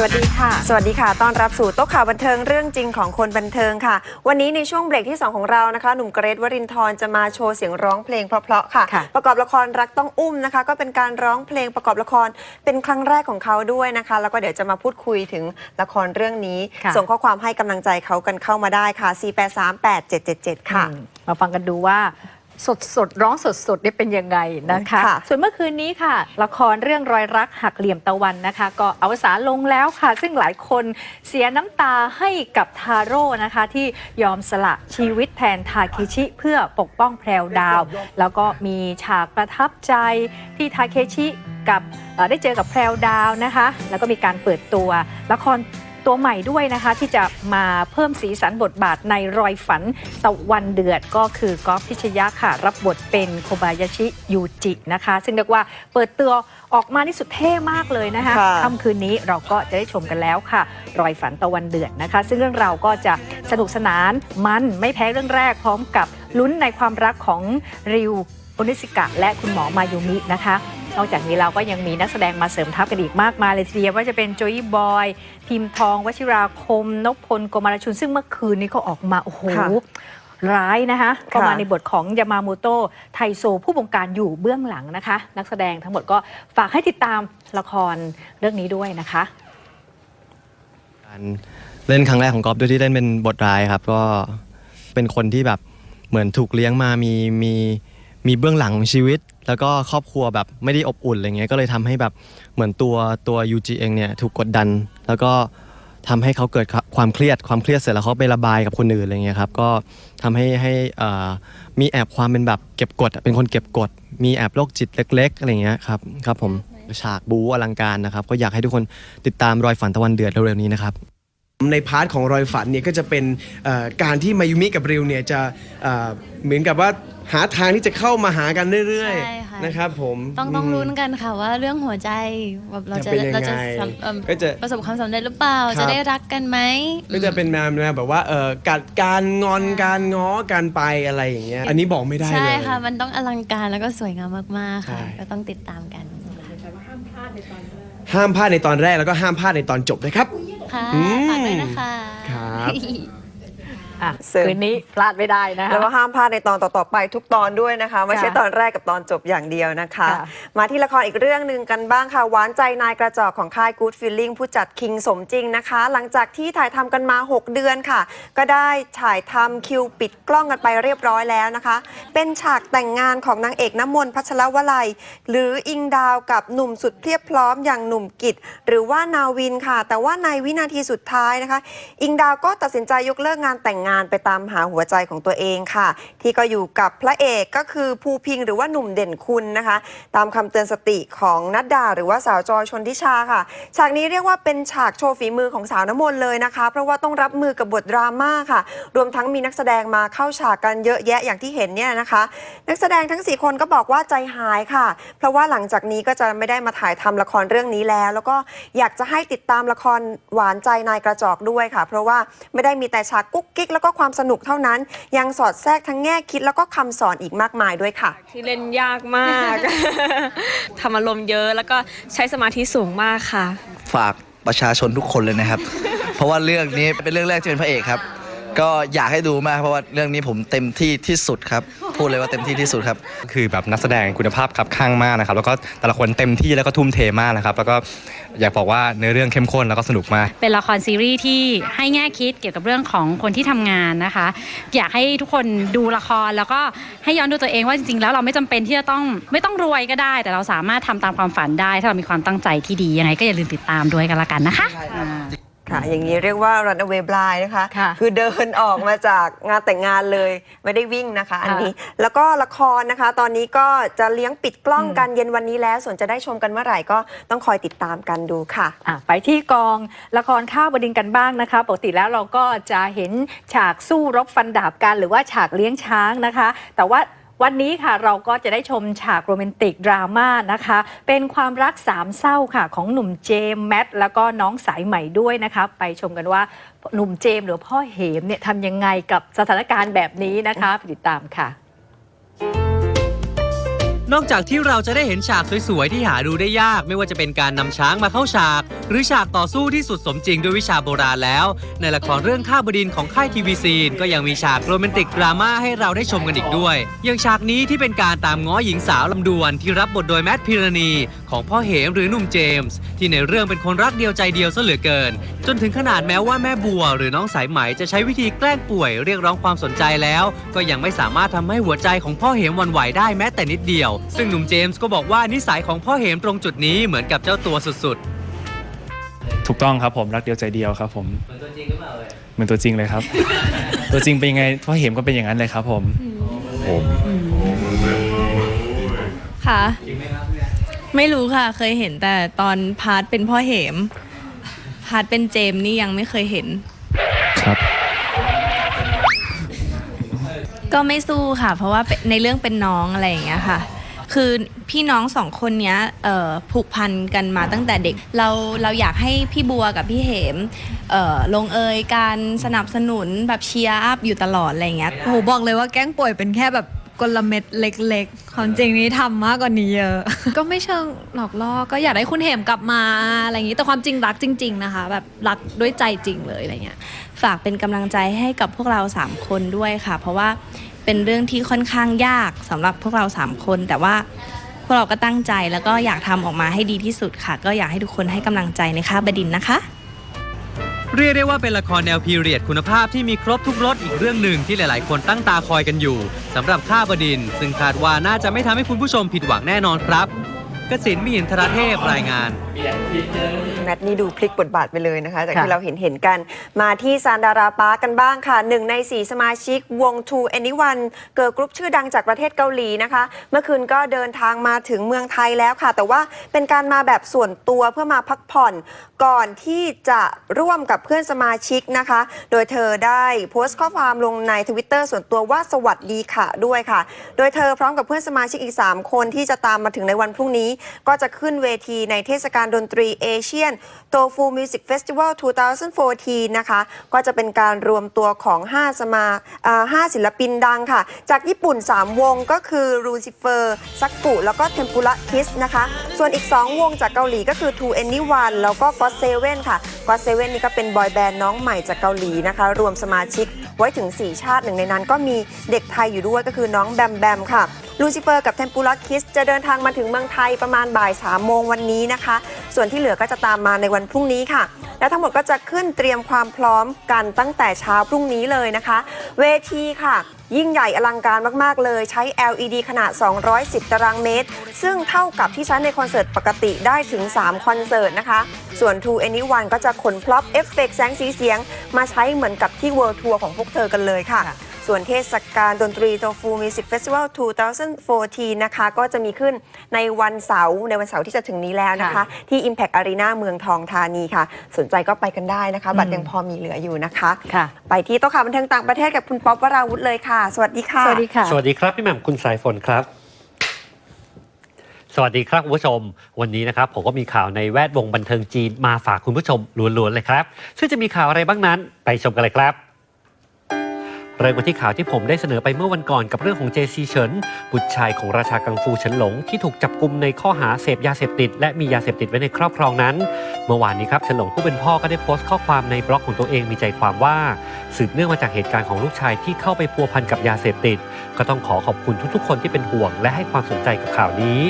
สวัสดีค่ะ สวัสดีค่ะ ต้อนรับสู่โต๊ะข่าวบันเทิงเรื่องจริงของคนบันเทิงค่ะ วันนี้ในช่วงเบรกที่ 2 ของเรานะคะ หนุ่มเกรทวรินทร์จะมาโชว์เสียงร้องเพลงเพราะๆค่ะค่ะประกอบละครรักต้องอุ้มนะคะ ก็เป็นการร้องเพลงประกอบละครเป็นครั้งแรกของเขาด้วยนะคะ แล้วก็เดี๋ยวจะมาพูดคุยถึงละครเรื่องนี้ค่ะส่งข้อความให้กำลังใจเขากันเข้ามาได้ค่ะ 4838777 ค่ะอืมมาฟังกันดูว่า สดสดๆร้องสดสดๆนี่เป็นยังไงนะคะค่ะส่วนเมื่อคืนนี้ค่ะ ละครเรื่องรอยรักหักเหลี่ยมตะวันนะคะ ก็อวสานลงแล้วค่ะ ซึ่งหลายคนเสียน้ำตาให้กับทาโร่นะคะ ที่ยอมสละชีวิตแทนทาเคชิ เพื่อปกป้องแพรวดาว แล้วก็มีฉากประทับใจที่ทาเคชิกับเอ่อได้เจอกับแพรวดาวนะคะ แล้วก็มีการเปิดตัวละคร ตัวใหม่ด้วยนะคะ ที่จะมาเพิ่มสีสันบทบาทในรอยฝันตะวันเดือดก็คือกอล์ฟพิชยะค่ะ รับบทเป็นโคบายาชิยูจินะคะ ซึ่งเรียกว่าเปิดตัวออกมานี่สุดเท่มากเลยนะคะค่ะค่ำคืนนี้เราก็จะได้ชมกันแล้วค่ะ รอยฝันตะวันเดือดนะคะ ซึ่งเรื่องราวก็จะสนุกสนานมันไม่แพ้เรื่องแรกพร้อมกับลุ้นในความรักของริวโอนิสิกะและคุณหมอมายุมินะคะ นอกจากนี้เราก็ยังมีนักแสดงมาเสริมทัพกันอีกมากมายเลยทีเดียวว่าจะเป็นโจยบอย พิมพ์ทอง วชิราคม นพพลโกมารชุน ซึ่งเมื่อคืนนี้เขาออกมา โอ้โหค่ะร้ายนะคะก็ค่ะมาในบทของยามาโมโตะไทโซ ผู้บงการอยู่เบื้องหลังนะคะ นักแสดงทั้งหมดก็ฝากให้ติดตามละครเรื่องนี้ด้วยนะคะการเล่นครั้งแรกของกอล์ฟด้วยที่เล่นเป็นบทร้ายครับ ก็เป็นคนที่แบบเหมือนถูกเลี้ยงมามีมี มีเบื้องหลังของชีวิต แล้วก็ครอบครัวแบบไม่ได้อบอุ่นอะไรเงี้ยก็เลยทำให้แบบเหมือนตัวตัวยูจีเองเนี่ยถูกกดดัน แล้วก็ทำให้เขาเกิดความเครียดความเครียดเสร็จแล้วเขาไประบายกับคนอื่นอะไรเงี้ยครับก็ทำให้ให้มีแอบความเป็นแบบเก็บกด เป็นคนเก็บกด มีแอบโรคจิตเล็ก ๆอะไรเงี้ยครับครับผมฉากบูอลังการนะครับ ก็อยากให้ทุกคนติดตามรอยฝันตะวันเดือดเร็วๆนี้นะครับ ในพาร์ทของรอยฝันเนี่ยก็จะเป็นเอ่อการที่มายุมิกับริวเนี่ยจะเอ่อเหมือนกับว่าหาทางที่จะเข้ามาหากันเรื่อยใช่ค่ะ ๆนะครับผมต้องต้องมลุ้นกันค่ะว่าเรื่องหัวใจแบบเราจะจะเป็นยังไงเราจะสำเอิ่มก็จะ ประสบความสำเร็จหรือเปล่าครับ จะได้รักกันไหม ก็จะเป็นแนวแนวแบบว่าเอ่อการการงอนการง้อการไปอะไรอย่างเงี้ยอันนี้บอกไม่ได้ใช่เลยค่ะ มันต้องอลังการแล้วก็สวยงามมาก ๆ ค่ะ ใช่ ก็ต้องติดตามกัน ห้ามพลาดในตอนแรกแล้วก็ห้ามพลาดในตอนจบนะครับ ค่ะ อืม ฝากด้วยนะคะ ครับ อะเสริมคืนนี้พลาดไม่ได้นะคะแล้วก็ห้ามพลาดในตอนต่อๆไปทุกตอนด้วยนะคะ ไม่ใช่ค่ะตอนแรกกับตอนจบอย่างเดียวนะคะ ค่ะ มาที่ละครอีกเรื่องหนึ่งกันบ้างค่ะหวานใจนายกระจอกของค่าย Good Feeling ผู้จัดคิงสมจริงนะคะ หลังจากที่ถ่ายทำกันมา 6 เดือนค่ะ ก็ได้ถ่ายทำคิวปิดกล้องกันไปเรียบร้อยแล้วนะคะ เป็นฉากแต่งงานของนางเอกน้ำมนต์พัชรวลัย หรืออิงดาวกับหนุ่มสุดเพรียบพร้อมอย่างหนุ่มกิจหรือว่านาวินค่ะ แต่ว่าในวินาทีสุดท้ายนะคะ อิงดาวก็ตัดสินใจยกเลิกงานแต่งงานไปตามหาหัวใจของตัวเองค่ะ ที่ก็อยู่กับพระเอกก็คือภูพิงหรือว่าหนุ่มเด่นคุณนะคะ ตามคำเตือนสติของนัดดา หรือว่าสาวจอยชนทิชาค่ะ ฉากนี้เรียกว่าเป็นฉากโชว์ฝีมือของสาวน้ำมนต์เลยนะคะ เพราะว่าต้องรับมือกับบทดราม่าค่ะ รวมทั้งมีนักแสดงมาเข้าฉากกันเยอะแยะอย่างที่เห็นเนี่ยนะคะ นักแสดงทั้ง 4 คนก็บอกว่าใจหายค่ะ เพราะว่าหลังจากนี้ก็จะไม่ได้มาถ่ายทำละครเรื่องนี้แล้ว แล้วก็อยากจะให้ติดตามละครหวานใจนายกระจอกด้วยค่ะ เพราะว่าไม่ได้มีแต่ฉากกุ๊กกิ๊กแล้วก็ความสนุกเท่านั้น ยังสอดแทรกทั้งแง่คิดแล้วก็คำสอนอีกมากมายด้วยค่ะ ที่เล่นยากมาก ทำอารมณ์เยอะแล้วก็ใช้สมาธิสูงมากค่ะ ฝากประชาชนทุกคนเลยนะครับ เพราะว่าเรื่องนี้เป็นเรื่องแรกที่เป็นพระเอกครับ ก็อยากให้ดูมากเพราะว่าเรื่องนี้ผมเต็มที่ที่สุดครับ พูดเลยว่าเต็มที่ที่สุดครับก็คือแบบนักแสดงคุณภาพครับข้างมากนะครับ แล้วก็แต่ละคนเต็มที่แล้วก็ทุ่มเทมากนะครับ แล้วก็อยากบอกว่าเนื้อเรื่องเข้มข้นแล้วก็สนุกมาก เป็นละครซีรีส์ที่ให้แง่คิดเกี่ยวกับเรื่องของคนที่ทำงานนะคะ อยากให้ทุกคนดูละครแล้วก็ให้ย้อนดูตัวเองว่าจริงๆแล้วเราไม่จำเป็นที่จะต้องไม่ต้องรวยก็ได้ แต่เราสามารถทำตามความฝันได้ ถ้าเรามีความตั้งใจที่ดียังไงก็อย่าลืมติดตามด้วยกันละกันนะคะ ค่ะ อย่างนี้เรียกว่า runaway blind นะคะ ค่ะอเดินออกมาจากงานแต่งงานเลย ไม่ได้วิ่งนะคะ อันนี้ แล้วก็ละครนะคะ ตอนนี้ก็จะเลี้ยงปิดกล้องกันเย็นวันนี้แล้ว ส่วนจะได้ชมกันเมื่อไหร่ก็ต้องคอยติดตามกันดูค่ะ อะไปที่กองละครข้าวบดินทร์กันบ้างนะคะ ปกติแล้วเราก็จะเห็นฉากสู้รบฟันดาบกัน หรือว่าฉากเลี้ยงช้างนะคะ แต่ว่า วันนี้ค่ะเราก็จะได้ชมฉากโรแมนติกดราม่านะคะ เป็นความรักสามเศร้าค่ะ ของหนุ่มเจมส์แมทแล้วก็น้องสายใหม่ด้วยนะคะ ไปชมกันว่าหนุ่มเจมส์หรือพ่อเหมเนี่ยทำยังไงกับสถานการณ์แบบนี้นะคะติดตามค่ะ นอกจากที่เราจะได้เห็นฉากสวยๆ ที่หาดูได้ยาก ไม่ว่าจะเป็นการนำช้างมาเข้าฉาก หรือฉากต่อสู้ที่สุดสมจริงด้วยวิชาโบราณแล้ว ในละครเรื่องข้าบดินของค่ายทีวีซีนก็ยังมีฉากโรแมนติกดราม่าให้เราได้ชมกันอีกด้วย อย่างฉากนี้ที่เป็นการตามง้อหญิงสาวลำดวนที่รับบทโดยแมทพิรณีของพ่อเหมหรือหนุ่มเจมส์ที่ในเรื่องเป็นคนรักเดียวใจเดียวซะเหลือเกิน จนถึงขนาดแม้ว่าแม่บัว หรือน้องสายไหมจะใช้วิธีแกล้งป่วยเรียกร้องความสนใจแล้ว ก็ยังไม่สามารถทำให้หัวใจของพ่อเหมหวันไหวได้แม้แต่นิดเดียว ซึ่งหนุ่มเจมส์ก็บอกว่านิสัยของพ่อเหมตรงจุดนี้เหมือนกับเจ้าตัวสุดๆ ถูกต้องครับผมรักเดียวใจเดียวครับผมเหมือนตัวจริงหรือเปล่าเอ่ยเหมือนตัวจริงเลยครับ ตัวจริงเป็นยังไงพ่อเห็มก็เป็นอย่างนั้นเลยครับผมค่ะไม่รู้ ค่ะ เคยเห็นแต่ตอนพาร์ทเป็นพ่อเหม พาร์ทเป็นเจมส์นี่ยังไม่เคยเห็น ครับ ก็ไม่สู้ค่ะ เพราะว่าในเรื่องเป็นน้องอะไรอย่างเงี้ยค่ะ คือพี่น้องสองคนเนี้ยเอ่อผูกพันกันมาตั้งแต่เด็ก เราเราอยากให้พี่บัวกับพี่เหมเอ่อลงเอยการสนับสนุนแบบเชียร์อัพอยู่ตลอดอะไรอย่างเงี้ย โอ้โหบอกเลยว่าแกล้งป่วยเป็นแค่แบบ กลเม็ดเล็กๆความจริงนี่ทำมากกว่านี้เยอะ ก็ไม่เชิงหลอกล่อก็อยากให้คุณเหมกลับมาอะไรอย่างนี้ แต่ความจริงรักจริง ๆ นะคะ แบบรักด้วยใจจริงเลยอะไรเงี้ย ฝากเป็นกำลังใจให้กับพวกเราสามคนด้วยค่ะ เพราะว่าเป็นเรื่องที่ค่อนข้างยากสำหรับพวกเราสามคน แต่ว่าพวกเราก็ตั้งใจแล้วก็อยากทำออกมาให้ดีที่สุดค่ะ ก็อยากให้ทุกคนให้กำลังใจในค่าบดินทร์นะคะ เรียกได้ว่าเป็นละครแนวพีเรียดคุณภาพที่มีครบทุกรสอีกเรื่องหนึ่งที่หลาย ๆ คนตั้งตาคอยกันอยู่สำหรับข้าบดิน ซึ่งคาดว่าน่าจะไม่ทำให้คุณผู้ชมผิดหวังแน่นอนครับ กสินมิหินทรเทพรายงาน แมทนี่ดูพลิกบทบาทไปเลยนะคะ จากค่ะที่เราเห็นเห็นกัน มาที่ซานดาราปาร์คกันบ้างค่ะหนึ่งในสี่สมาชิกวง Two Anyone เกิร์ลกรุ๊ปชื่อดังจากประเทศเกาหลีนะคะ เมื่อคืนก็เดินทางมาถึงเมืองไทยแล้วค่ะ แต่ว่าเป็นการมาแบบส่วนตัวเพื่อมาพักผ่อน ก่อนที่จะร่วมกับเพื่อนสมาชิกนะคะ โดยเธอได้โพสต์ข้อความลงในทวิตเตอร์ส่วนตัวว่าสวัสดีค่ะด้วยค่ะ โดยเธอพร้อมกับเพื่อนสมาชิกอีก 3 คนที่จะตามมาถึงในวันพรุ่งนี้ก็จะขึ้นเวทีในเทศกาลดนตรีเอเชียนโตฟูมิวสิกเฟสติวัล2014 นะคะ ก็จะเป็นการรวมตัวของ 5 สมาอ่า5ศิลปินดังค่ะ จากญี่ปุ่น 3 วงก็คือรูซิเฟอร์ซักกุแล้วก็เทมปุระคิสนะคะ ส่วนอีก 2 วงจากเกาหลีก็คือ Two Anyone แล้วก็ God Seven ค่ะ God Seven นี่ก็เป็นบอยแบนด์น้องใหม่จากเกาหลีนะคะ รวมสมาชิกไว้ถึง 4 ชาติหนึ่งในนั้นก็มีเด็กไทยอยู่ด้วยก็คือน้องแบมแบมค่ะ ลูซิเฟอร์กับเทมปุระคิสจะเดินทางมาถึงเมืองไทยประมาณบ่าย3โมงวันนี้นะคะ ส่วนที่เหลือก็จะตามมาในวันพรุ่งนี้ค่ะ และทั้งหมดก็จะขึ้นเตรียมความพร้อมกันตั้งแต่เช้าพรุ่งนี้เลยนะคะ เวทีค่ะ ยิ่งใหญ่อลังการมาก ๆ เลย ใช้ LED ขนาด 210 ตารางเมตร ซึ่งเท่ากับที่ใช้ในคอนเสิร์ตปกติได้ถึง 3 คอนเสิร์ตนะคะ ส่วน To Anyone ก็จะขนพล็อปเอฟเฟกต์แสงสีเสียง มาใช้เหมือนกับที่ World Tour ของพวกเธอกันเลยค่ะ ส่วนเทศกาลดนตรีโตฟูมิวสิกเฟสติวัล 2014 นะคะ ก็จะมีขึ้นในวันเสาร์ในวันเสาร์ที่จะถึงนี้แล้วนะคะค่ะที่ Impact Arena เมืองทองธานีค่ะ สนใจก็ไปกันได้นะคะ บัตรยังพอมีเหลืออยู่นะคะค่ะ ไปที่โต๊ะข่าวบันเทิงต่างประเทศกับคุณป๊อปวราวุธเลยค่ะ สวัสดีค่ะ สวัสดีค่ะ สวัสดีครับ พี่แหม่มคุณสายฝนครับ สวัสดีครับคุณผู้ชม วันนี้นะครับผมก็มีข่าวในแวดวงบันเทิงจีนมาฝากคุณผู้ชมล้วนๆเลยครับ ซึ่งจะมีข่าวอะไรบ้างนั้น ไปชมกันเลยครับ เริ่มกันที่ข่าวที่ผมได้เสนอไปเมื่อวันก่อนกับเรื่องของเจซีเฉินบุตรชายของราชากังฟูเฉินหลงที่ถูกจับกลุมในข้อหาเสพยาเสพติด และมียาเสพติดไว้ในครอบครองนั้น เมื่อวานนี้ครับเฉินหลงผู้เป็นพ่อก็ได้โพสต์ข้อความในบล็อกของตัวเองมีใจความว่า สืบเนื่องมาจากเหตุการณ์ของลูกชายที่เข้าไปพัวพันกับยาเสพติด ก็ต้องขอขอบคุณทุกๆ คนที่เป็นห่วง และให้ความสนใจกับข่าวนี้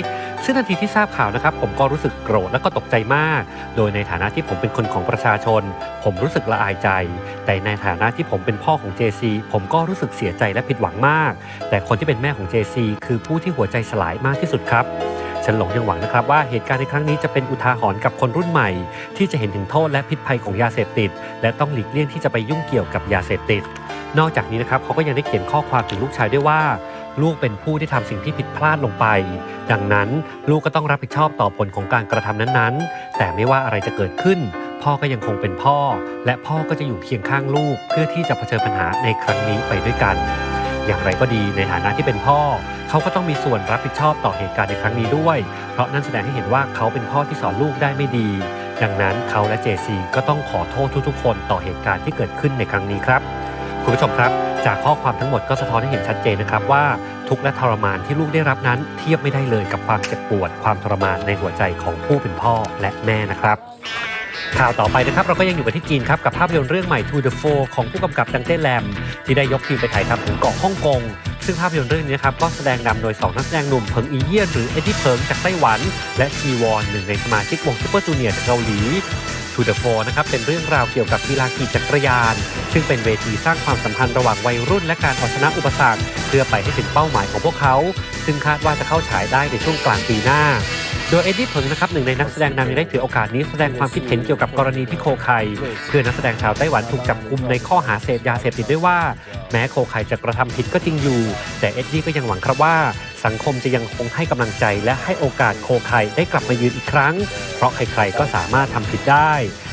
ซึ่งทันทีที่ทราบข่าวนะครับ ผมก็รู้สึกโกรธและก็ตกใจมาก โดยในฐานะที่ผมเป็นคนของประชาชน ผมรู้สึกละอายใจ แต่ในฐานะที่ผมเป็นพ่อของ JC ผมก็รู้สึกเสียใจและผิดหวังมาก แต่คนที่เป็นแม่ของ JC คือผู้ที่หัวใจสลายมากที่สุดครับฉันหลงยังหวังนะครับว่าเหตุการณ์ในครั้งนี้จะเป็นอุทาหรณ์กับคนรุ่นใหม่ ที่จะเห็นถึงโทษและพิษภัยของยาเสพติด และต้องหลีกเลี่ยงที่จะไปยุ่งเกี่ยวกับยาเสพติด นอกจากนี้นะครับเขาก็ยังได้เขียนข้อความถึงลูกชายด้วยว่า ลูกเป็นผู้ที่ทำสิ่งที่ผิดพลาดลงไป ดังนั้นลูกก็ต้องรับผิดชอบต่อผลของการกระทำนั้นๆ แต่ไม่ว่าอะไรจะเกิดขึ้น พ่อก็ยังคงเป็นพ่อ และพ่อก็จะอยู่เคียงข้างลูก เพื่อที่จะเผชิญปัญหาในครั้งนี้ไปด้วยกัน อย่างไรก็ดีในฐานะที่เป็นพ่อ เขาก็ต้องมีส่วนรับผิดชอบต่อเหตุการณ์ในครั้งนี้ด้วย เพราะนั่นแสดงให้เห็นว่าเขาเป็นพ่อที่สอนลูกได้ไม่ดี ดังนั้นเขาและเจซีก็ต้องขอโทษทุกๆ คนต่อเหตุการณ์ที่เกิดขึ้นในครั้งนี้ครับ คุณผู้ชมครับ จากข้อความทั้งหมดก็สะท้อนให้เห็นชัดเจนนะครับว่าทุกและทรมานที่ลูกได้รับนั้นเทียบไม่ได้เลยกับความเจ็บปวด ความทรมานในหัวใจของผู้เป็นพ่อและแม่นะครับข่าวต่อไปนะครับ เราก็ยังอยู่กันที่จีนครับ กับภาพยนตร์เรื่องใหม่ To the Four ของผู้กำกับดังเต้แลม ที่ได้ยกทีมไปถ่ายทำถึงเกาะฮ่องกง ซึ่งภาพยนตร์เรื่องนี้นะครับ ก็แสดงนำโดย 2 นักแสดงหนุ่มเพิงอีเยี่ยนหรือเอ็ดดี้เพิงจากไต้หวัน และชีวอนหนึ่งในสมาชิกวงซูเปอร์จูเนียร์จากเกาหลี To the Four นะครับเป็นเรื่องราวเกี่ยวกับกีฬาขี่จักรยาน ซึ่งเป็นเวทีสร้างความสัมพันธ์ระหว่างวัยรุ่นและการเอาชนะอุปสรรค เพื่อไปให้ถึงเป้าหมายของพวกเขา ซึ่งคาดว่าจะเข้าฉายได้ในช่วงกลางปีหน้า โดยเอ็ดดี้เพิงนะครับหนึ่งในนักแสดงนำยังได้ถือโอกาสนี้แสดงความคิดเห็นเกี่ยวกับกรณีที่โคไคเพื่อนนักแสดงชาวไต้หวันถูกจับกุมในข้อหาเสพยาเสพติดด้วยว่า แม้โคไคจะกระทำผิดก็จริงอยู่ แต่เอ็ดดี้ก็ยังหวังครับว่า สังคมจะยังคงให้กำลังใจและให้โอกาสโคไคได้กลับมายืนอีกครั้ง เพราะใครๆก็สามารถทำผิดได้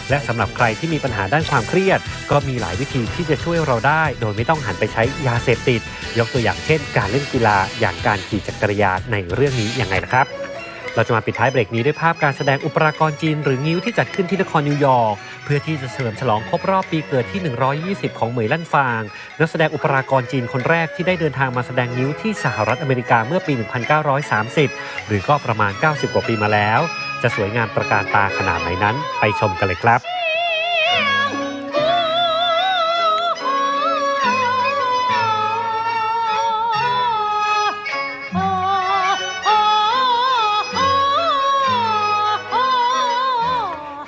และสำหรับใครที่มีปัญหาด้านความเครียด ก็มีหลายวิธีที่จะช่วยเราได้ โดยไม่ต้องหันไปใช้ยาเสพติด ยกตัวอย่างเช่น การเล่นกีฬาอย่างการขี่จักรยานในเรื่องนี้ยังไงนะครับ เราจะมาปิดท้ายเบรกนี้ด้วยภาพการแสดงอุปรากรจีนหรืองิ้วที่จัดขึ้นที่นครนิวยอร์กเพื่อที่จะเฉลิมฉลองครบรอบปีเกิดที่ 120 ของเหมยลั่นฟาง นักแสดงอุปรากรจีนคนแรกที่ได้เดินทางมาแสดงนิ้วที่สหรัฐอเมริกาเมื่อปี 1930 หรือก็ประมาณ 90 กว่าปีมาแล้ว จะสวยงามประการตาขนาดไหนนั้น ไปชมกันเลยครับ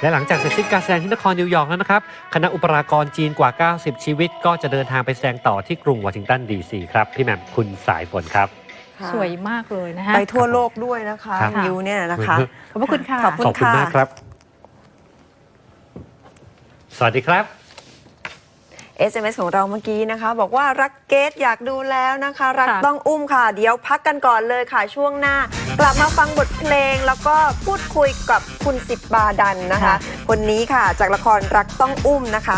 และหลังจากเสร็จสิ้นการแสดงที่นครนิวยอร์กแล้วนะครับ คณะอุปรากรจีนกว่า 90 ชีวิต ก็จะเดินทางไปแสดงต่อที่กรุงวอชิงตันดีซีครับ พี่แหม่มคุณสายฝนครับ ค่ะสวยมากเลยนะคะไปทั่วโลกด้วยนะคะครับ นิวเนี่ยนะคะ ขอบพระคุณค่ะ ขอบคุณ ขอบคุณค่ะมากครับ สวัสดีครับ SMS ของเราเมื่อกี้นะคะ บอกว่ารักเกตอยากดูแล้วนะคะ รักค่ะ ต้องอุ้มค่ะ เดี๋ยวพักกันก่อนเลยค่ะช่วงหน้า กลับมาฟังบทเพลงแล้วก็พูดคุยกับคุณสิบบาดันนะคะ คนนี้ค่ะจากละครรักต้องอุ้มนะคะ